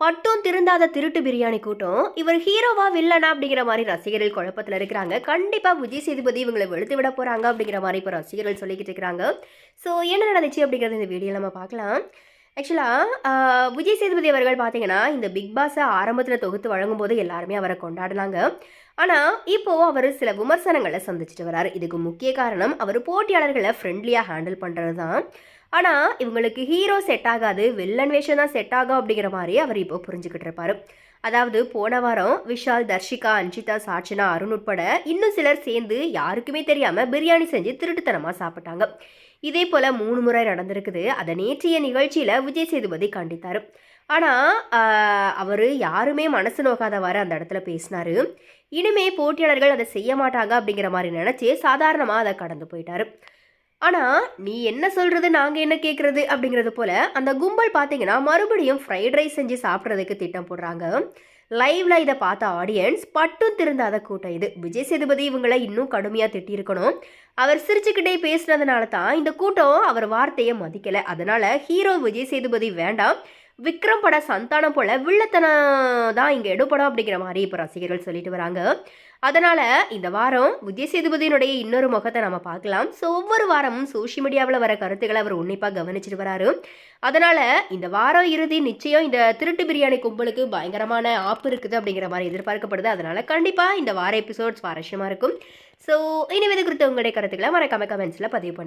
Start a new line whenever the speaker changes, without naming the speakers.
பட்டும் திருந்தாத திருட்டு பிரியாணி கூட்டம் இவர் ஹீரோவா வில்லனா அப்படிங்கிற மாதிரி ரசிகர்கள் குழப்பத்தில் இருக்கிறாங்க. கண்டிப்பாக விஜய் சேதுபதி இவங்களை வெளுத்து விட போகிறாங்க அப்படிங்கிற மாதிரி இப்போ ரசிகர்கள் சொல்லிக்கிட்டு இருக்கிறாங்க. ஸோ என்ன நடந்துச்சு அப்படிங்கிறது இந்த வீடியோ நம்ம பார்க்கலாம். ஆக்சுவலாக விஜய் சேதுபதி அவர்கள் பார்த்தீங்கன்னா இந்த பிக் பாஸை ஆரம்பத்தில் தொகுத்து வழங்கும் போது எல்லாருமே அவரை கொண்டாடினாங்க. ஆனால் இப்போது அவர் சில விமர்சனங்களை சந்திச்சுட்டு வரார். இதுக்கு முக்கிய காரணம் அவர் போட்டியாளர்களை ஃப்ரெண்ட்லியாக ஹேண்டில் பண்ணுறது தான் ஆனால் இவங்களுக்கு ஹீரோ செட் ஆகாது வில்லன் வேஷம் தான் செட் ஆகும் அப்படிங்கிற மாதிரி அவர் இப்போ புரிஞ்சுக்கிட்டு இருப்பாரு. அதாவது போன வாரம் விஷால் தர்ஷிகா அஞ்சிதா சாட்சனா அருண் உட்பட இன்னும் சிலர் சேர்ந்து யாருக்குமே தெரியாம பிரியாணி செஞ்சு திருட்டுத்தனமா சாப்பிட்டாங்க. இதே போல மூணு முறை நடந்திருக்குது. அதை நேற்றைய நிகழ்ச்சியில விஜய் சேதுபதி கண்டித்தாரு. ஆனா அவர் யாருமே மனசு நோக்காதவாறு அந்த இடத்துல பேசினாரு. இனிமே போட்டியாளர்கள் அதை செய்ய மாட்டாங்க அப்படிங்கிற மாதிரி நினைச்சு சாதாரணமா அதை கடந்து போயிட்டாரு. ஆனால் நீ என்ன சொல்கிறது நாங்கள் என்ன கேட்குறது அப்படிங்கிறது போல் அந்த கும்பல் பார்த்தீங்கன்னா மறுபடியும் ஃப்ரைட் ரைஸ் செஞ்சு சாப்பிட்றதுக்கு திட்டம் போடுறாங்க. லைவ்ல இதை பார்த்த ஆடியன்ஸ் பட்டும் திருந்தாத கூட்டம் இது. விஜய் சேதுபதி இவங்களை இன்னும் கடுமையாக திட்டியிருக்கணும் அவர் சிரிச்சுக்கிட்டே பேசுனதுனால தான் இந்த கூட்டம் அவர் வார்த்தையை மதிக்கலை. அதனால ஹீரோ விஜய் சேதுபதி வேண்டாம். விக்ரம் பட சந்தானம் போல வில்லத்தனம் தான் இங்கே எடுப்படும் அப்படிங்கிற மாதிரி இப்போ ரசிகர்கள் சொல்லிட்டு வராங்க. அதனால் இந்த வாரம் விஜய் சேதுபதியினுடைய இன்னொரு முகத்தை நம்ம பார்க்கலாம். ஸோ ஒவ்வொரு வாரமும் சோஷியல் மீடியாவில் வர கருத்துக்களை அவர் உன்னிப்பாக கவனிச்சிட்டு வராரு. அதனால் இந்த வாரம் இறுதி நிச்சயம் இந்த திருட்டு பிரியாணி கும்பலுக்கு பயங்கரமான ஆப்பு இருக்குது அப்படிங்கிற மாதிரி எதிர்பார்க்கப்படுது. அதனால் கண்டிப்பாக இந்த வார எபிசோட் சுவாரஸ்யமாக இருக்கும். ஸோ இனிமேது குறித்த உங்களுடைய கருத்துக்களை மறக்காம கமெண்ட்ஸில் பதிவு பண்ணுங்கள்